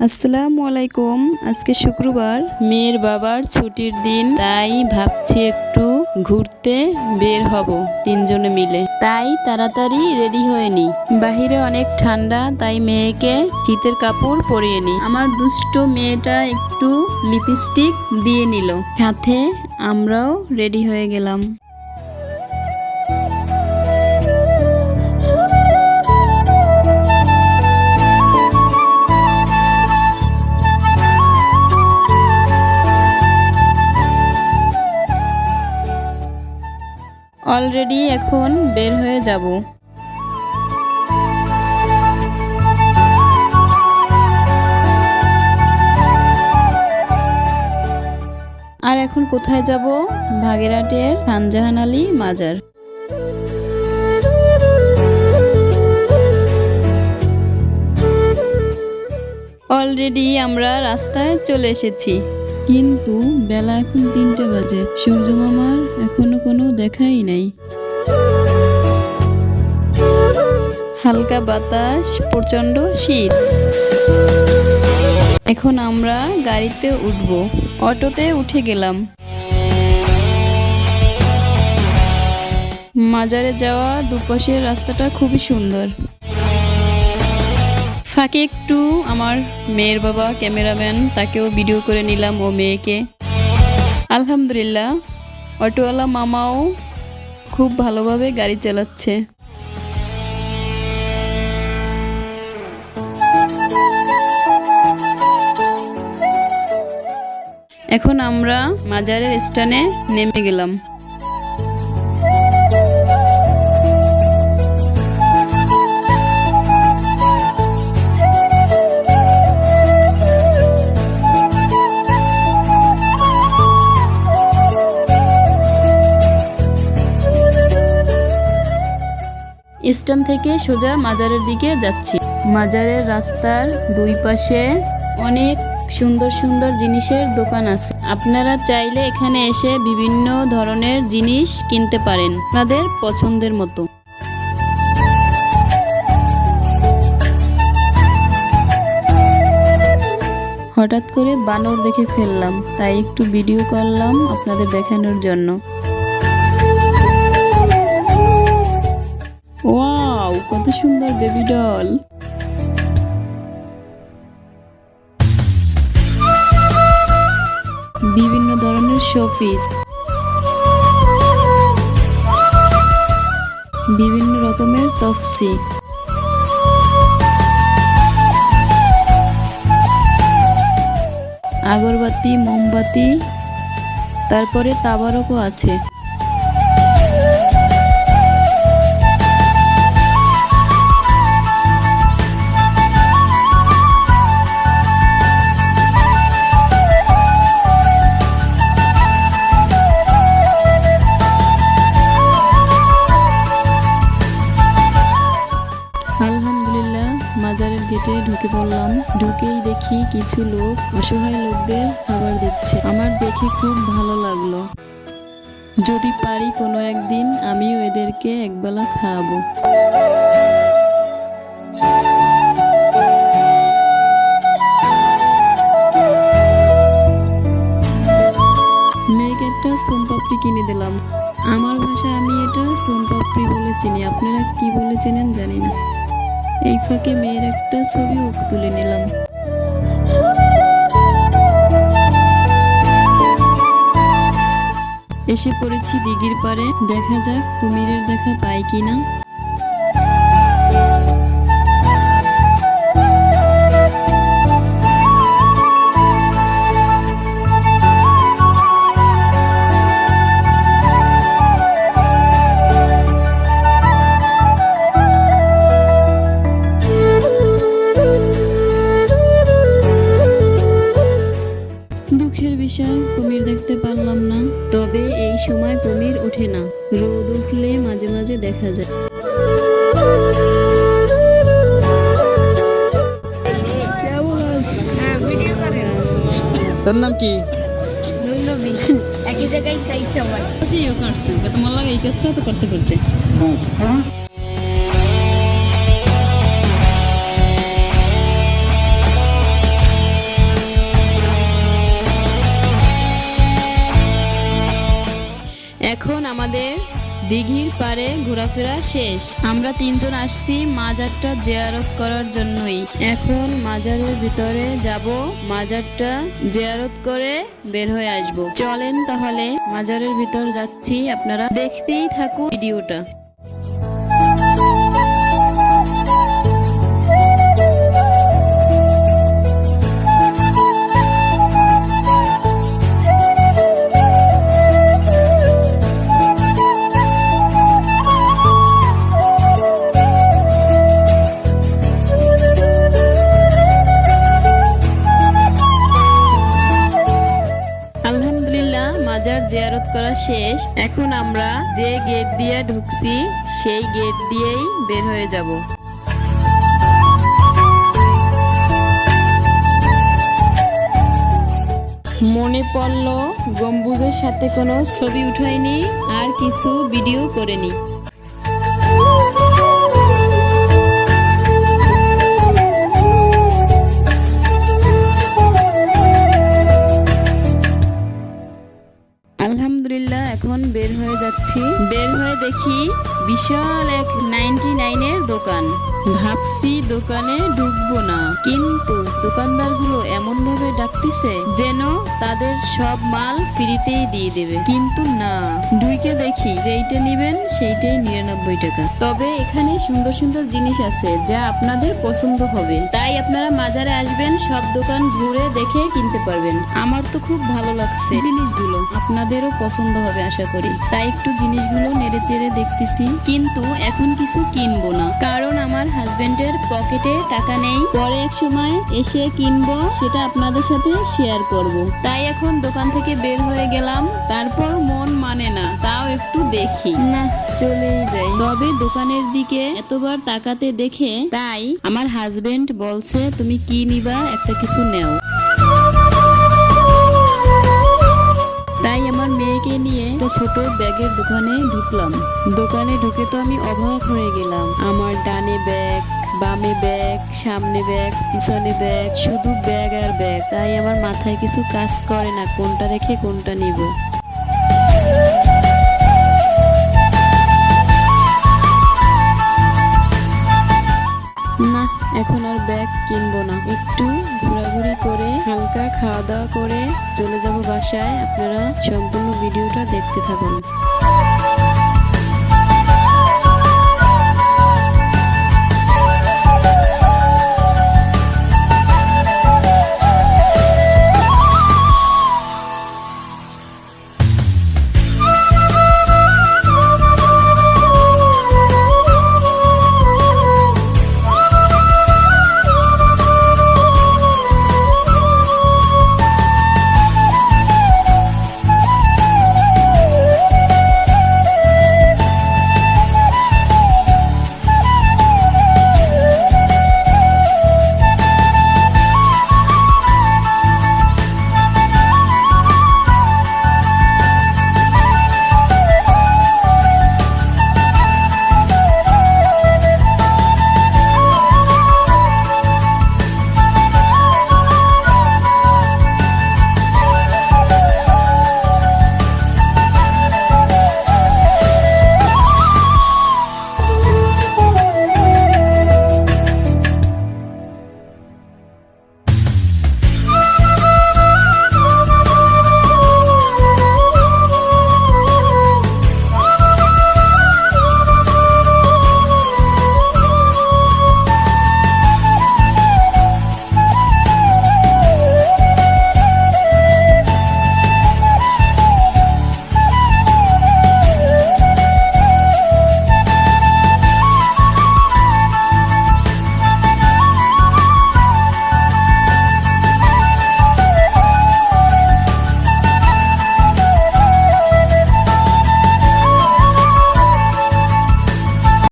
আসসালামু আলাইকুম। আজকে শুক্রবার। মেয়ের বাবার ছুটির দিন, তাই ভাবছি একটু ঘুরতে বের হব তিনজনে মিলে। তাই তাড়াতাড়ি রেডি হয়ে নি। বাহিরে অনেক ঠান্ডা, তাই মেয়েকে শীতের কাপড় পরিয়ে নি। আমার দুষ্ট মেয়েটা একটু লিপস্টিক দিয়ে নিল। সাথে আমরাও রেডি হয়ে গেলাম। অলরেডি এখন বের হয়ে যাব। আর এখন কোথায় যাব? ভাগেরহাটের খানজাহান আলী মাজার। অলরেডি আমরা রাস্তায় চলে এসেছি। কিন্তু বেলা এখন তিনটে বাজে। সূর্য মামার এখনও কোনো দেখাই নাই। হালকা বাতাস প্রচণ্ড শীত। এখন আমরা গাড়িতে উঠব। অটোতে উঠে গেলাম। মাজারে যাওয়া দুপাশের রাস্তাটা খুবই সুন্দর। ফাঁকে একটু আমার মেয়ের বাবা ক্যামেরাম্যান, তাকেও ভিডিও করে নিলাম ও মেয়েকে। আলহামদুলিল্লাহ, অটোওয়ালা মামাও খুব ভালোভাবে গাড়ি চালাচ্ছে। এখন আমরা মাজারের স্টানে নেমে গেলাম। স্টান থেকে সোজা মাজারের দিকে যাচ্ছি। মাজারের রাস্তার দুই পাশে অনেক সুন্দর সুন্দর জিনিসের দোকান আছে। আপনারা চাইলে এখানে এসে বিভিন্ন ধরনের জিনিস কিনতে পারেন আপনাদের পছন্দের মতো। হঠাৎ করে বানর দেখে ফেললাম, তাই একটু ভিডিও করলাম আপনাদের দেখানোর জন্য। কত সুন্দর বেবি ডল। বিভিন্ন ধরনের শোপিস। বিভিন্ন রকমের তফসি। আগরবাতি, মোমবাতি, তারপরে তাবারকও আছে। গেটে ঢুকে পড়লাম। ঢুকেই দেখি কিছু লোক অসহায় লোকদের খাবার দিচ্ছে। আমার দেখে খুব ভালো লাগল। যদি পারি কোনো একদিন আমিও এদেরকে একবেলা খাওয়াবো। মেয়েকে একটা সোনপাপড়ি কিনে দিলাম। আমার ভাষায় আমি এটা সোনপাপড়ি বলে চিনি। আপনারা কি বলে চেনেন জানি না। এই ফাঁকে মেয়ের একটা ছবিও তুলে নিলাম। এসে পড়েছি দিঘির পারে দেখা যাক কুমিরের দেখা পাই কিনা। দুঃখের বিষয় কুমির দেখতে পারলাম না। তবে এই সময় কুমির ওঠে না। রোদ উঠলে মাঝে মাঝে দেখা যায়। তোর নাম কি? একই জায়গায় খাই সবাই। ইয়ে করছে তোমার লাগে এই কাজটা তো করতে করতে দিঘির পারে ঘোরাফেরা শেষ। আমরা তিনজন আসছি মাজারটা জেয়ারত করার জন্যই। এখন মাজারের ভিতরে যাব, মাজারটা জেয়ারত করে বের হয়ে আসব। চলেন তাহলে মাজারের ভিতর যাচ্ছি, আপনারা দেখতেই থাকুন ভিডিওটা। মাজার করা শেষ। এখন আমরা যে গেট দিয়ে ঢুকছি, সেই গেট দিয়েই বের হয়ে যাব। মনে পড়ল গম্বুজের সাথে কোনো ছবি উঠায়নি, আর কিছু ভিডিও করেনি। এখন বের হয়ে যাচ্ছি। বের হয়ে দেখি বিশাল এক নাইনটি নাইনের দোকান। ভাবছি দোকানে ঢুকবো না। কিন্তু দোকানদারগুলো এমন ভাবে ডাকতিছে যেন তাদের সব মাল ফ্রিতেই দিয়ে দেবে। কিন্তু না ঢুকে দেখি যেইটা নিবেন সেইটাই নিরানব্বই টাকা। তবে এখানে সুন্দর সুন্দর জিনিস আছে যা আপনাদের পছন্দ হবে। তাই আপনারা মাজারে আসবেন, সব দোকান ঘুরে দেখে কিনতে পারবেন। আমার তো খুব ভালো লাগছে জিনিসগুলো। আপনাদেরও পছন্দ হবে আশা করি। তাই একটু জিনিসগুলো নেড়ে চেড়ে দেখতেছি। কিন্তু এখন কিছু কিনবো না। কারণ আমার হাজবেন্ডের পকেটে টাকা নেই। পরে এক সময় এসে কিনবো, সেটা আপনাদের সাথে শেয়ার করব। তাই এখন দোকান থেকে বের হয়ে গেলাম। তারপর মন মানে না, তাও একটু দেখি। না, চলেই যাই। তবে দোকানের দিকে এতবার তাকাতে দেখে তাই আমার হাজবেন্ড বলছে, তুমি কি নিবা? একটা কিছু নেও। ছোট ব্যাগের দোকানে ঢুকলাম। দোকানে ঢুকে তো আমি অবাক হয়ে গেলাম। আমার ডানে ব্যাগ, বামে ব্যাগ, সামনে ব্যাগ, পিছনে ব্যাগ, শুধু ব্যাগ আর ব্যাগ। তাই আমার মাথায় কিছু কাজ করে না, কোনটা রেখে কোনটা নিব। না, এখন আর ব্যাগ কিনবো না। একটু ঘোরাঘুরি করে হালকা খাওয়া দাওয়া করে চলে যাব বাসায়। আপনারা সম্পূর্ণ ভিডিওটা দেখতে থাকুন।